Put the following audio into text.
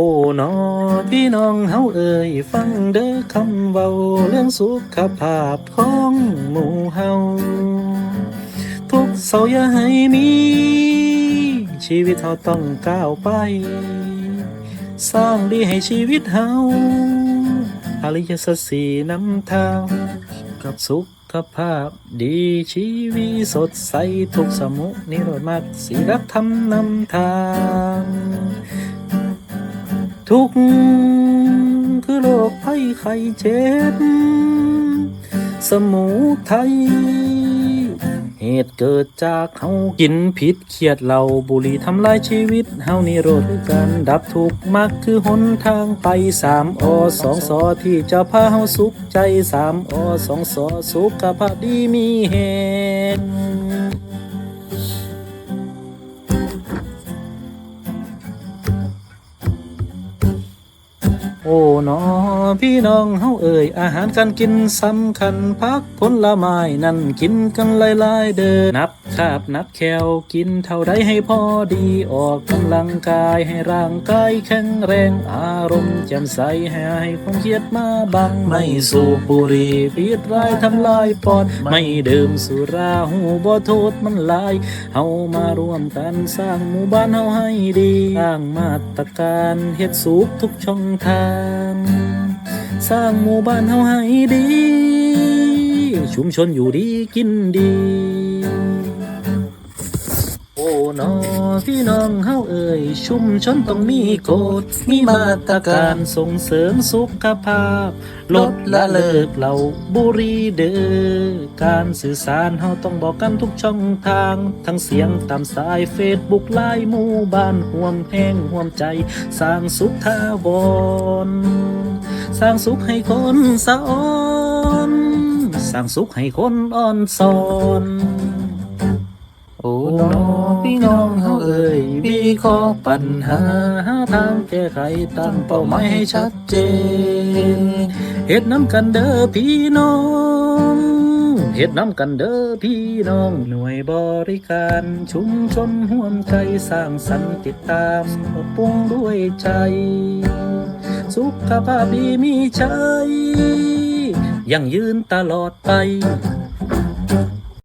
โอ้นอพี่น้องเฮาเอ่ยฟังเด้อคำเว้าเรื่องสุขภาพของหมู่เฮาทุกเสาอย่าให้มี ชีวิตเฮาต้องก้าวไป สร้างดีให้ชีวิตเฮาอริยสัจสีนำทางกับสุขภาพดีชีวิตสดใสทุกสมุนิโรธมากสีรักธรรมนำทาง ทุกคือโรคภัยไข้เจ็บ สมุทัยเหตุเกิดจากเฮากินผิดเครียดเหล้าบุหรี่ทำลายชีวิตเฮานี่โรดคือการดับทุกข์มักคือหนทางไปสามอสองสอที่จะพาเฮาสุขใจสามอสองสอสุขภาพดีมีเหตุ โอ้หนอพี่น้องเฮาเอ่ยอาหารการกินสำคัญพักผลไม้นั่นกินกันหลายๆเด้อนับคาบนับแคลกินเท่าใดให้พอดีออกกำลังกายให้ร่างกายแข็งแรงอารมณ์แจ่มใสให้หายความเครียดมาบังไม่สูบบุหรี่พิษร้ายทำลายปอดไม่ดื่มสุราหูบ่โทษมันลายเฮามาร่วมกันสร้างหมู่บ้านเฮาให้ดีสร้างมาตรการเฮ็ดสูบทุกช่องทางสร้างหมู่บ้านเฮาให้ดี ชุมชนอยู่ดีกินดี พี่น้องเฮาเอ่ยชุมชนต้องมีกฎมีมาตรการส่งเสริมสุขภาพ ลดละเลิกเหล่าบุรีเด้อการสื่อสารเฮาต้องบอกกันทุกช่องทาง ทั้งเสียงตามสายเฟซบุ๊กไลน์หมู่บ้านห่วมแห้งห่วมใจ สร้างสุขทาวรสร้างสุขให้คนสะออน สร้างสุขให้คนอ่อนสอน เคราะห์ปัญหาหาทางแก้ไขตั้งเป้าหมายให้ชัดเจนเฮ็ดน้ำกันเด้อพี่น้องเฮ็ดน้ำกันเด้อพี่น้อง หน่วยบริการชุมชนห่วมใจสร้างสรรค์ติดตามปรับปรุงด้วยใจ สุขภาพดีมีชัยยั่งยืนตลอดไป